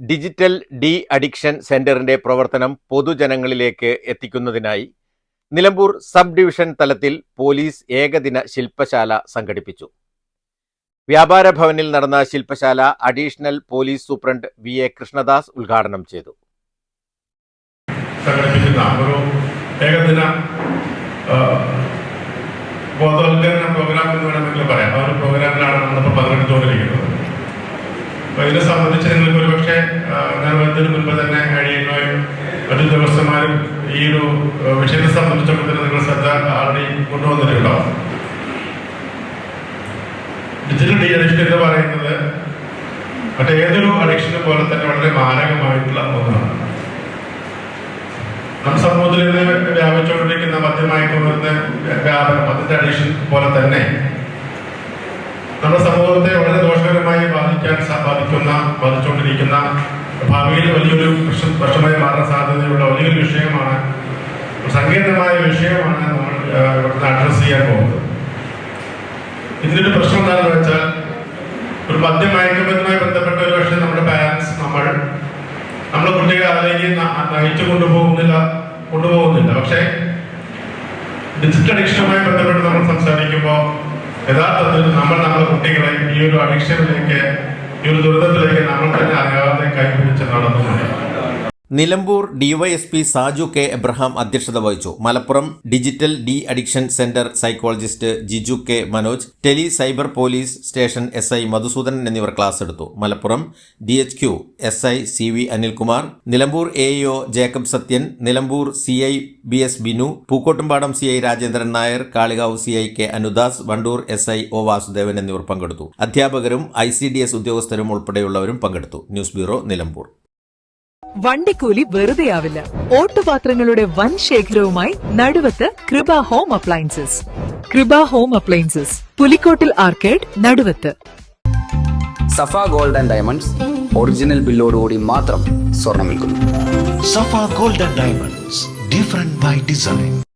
Digital de addiction സെന്ററിന്റെ പ്രവർത്തനം പൊതുജനങ്ങളിലേക്ക് എത്തിക്കുന്നതിനായി നിലമ്പൂർ സബ് ഡിവിഷൻ തലത്തിൽ പോലീസ് ഏകദിന ശില്പശാല സംഘടിപ്പിച്ചു. വ്യാപാര ഭവനിൽ നടന്ന ശില്പശാല additional police superintendent V A Krishnadas ഉദ്ഘാടനം ചെയ്തു. ഒരു ഏകദിന ബോധവൽക്കരണ പ്രോഗ്രാം എന്ന് പറയാം. ഒരു പ്രോഗ്രാമിലാണ് ഇതിനെ സംബന്ധിച്ച് നിങ്ങൾക്ക് ഒരുപക്ഷെ നിർവഹണത്തിന് മുൻപ് തന്നെ കഴിയുന്നവരും മറ്റു ഉദ്യോഗസ്ഥന്മാരും ഈ ഒരു വിഷയത്തെ സംബന്ധിച്ചപ്പോൾ നിങ്ങൾ ശ്രദ്ധ ആൾറെഡി കൊണ്ടുവന്നിട്ടുണ്ടാവും ഡിജിറ്റൽ ഡി അഡിക്ഷൻ എന്ന് പറയുന്നത് മറ്റേതൊരു അഡിക്ഷനെ പോലെ തന്നെ വളരെ മാരകമായിട്ടുള്ള ഒന്നാണ്. നമ്മുടെ സമൂഹത്തിൽ ഇന്ന് വ്യാപിച്ചുകൊണ്ടിരിക്കുന്ന മദ്യമയക്കുമരുന്ന് വ്യാപനം അതിന്റെ അഡിക്ഷൻ പോലെ തന്നെ നമ്മുടെ സമൂഹത്തെ വളരെ ദോഷകരമായി ബാധിക്കാൻ ബാധിക്കുന്ന ബാധിച്ചുകൊണ്ടിരിക്കുന്ന ഭാവിയിൽ വലിയൊരു പ്രശ്നം പ്രശ്നമായി മാറാൻ സാധ്യതയുള്ള വലിയൊരു വിഷയമാണ് സങ്കീർണമായ വിഷയമാണ് നമ്മൾ ഇവിടുത്തെ അഡ്രസ് ചെയ്യാൻ പോകുന്നത്. ഇതിനൊരു പ്രശ്നം എന്താണെന്ന് വെച്ചാൽ ഒരു മദ്യമയക്കുമരുന്നുമായി ബന്ധപ്പെട്ട ഒരു പക്ഷേ നമ്മുടെ പാരൻസ് നമ്മൾ നമ്മുടെ കുട്ടികളെ അതിലേക്ക് നയിച്ചു കൊണ്ടുപോകുന്നില്ല കൊണ്ടുപോകുന്നില്ല. പക്ഷേ ഡിജിറ്റൽ അഡിക്ഷനുമായി ബന്ധപ്പെട്ട് നമ്മൾ സംസാരിക്കുമ്പോൾ യഥാർത്ഥത്തിൽ നമ്മൾ നമ്മുടെ കുട്ടികളെ ഈ ഒരു അഡിക്ഷനിലേക്ക് ഈ ഒരു ദുരിതത്തിലേക്ക് നമ്മൾ തന്നെ അറിയാതെ കൈപിടിച്ച് നടന്നുകൊണ്ട് Nilambur DYSP Saju K Abraham അധ്യക്ഷത വഹിച്ചു. Malappuram digital de addiction centre psychologist Jiju K Manoj tele cyber police station S I Madhusoodanan എന്നിവർ ക്ലാസ് എടുത്തു. Malappuram D H Q S I C V Anilkumar Nilambur A O Jacob Sathyan Nilambur C I B S Binu Pookkottumpadam C I Rajendran Nair Kalikavu C I K Anudas Wandoor S I O Vasudevan എന്നിവർ പങ്കെടുത്തു. അധ്യാപകരും I C D S ഉദ്യോഗസ്ഥരും ഉൾപ്പെടെയുള്ളവരും പങ്കെടുത്തു. News bureau Nilambur. വണ്ടിക്കൂലി വെറുതെയാവില്ല. ഓട്ടുപാത്രങ്ങളുടെ വൻ ശേഖരവുമായി Naduvath Kripa home appliances. Kripa home appliances. Pulikkottil arcade Naduvath. Safa gold and diamonds original ബില്ലോടുകൂടി മാത്രം സ്വർണം വിൽക്കുന്നു. Safa gold and diamonds different by design.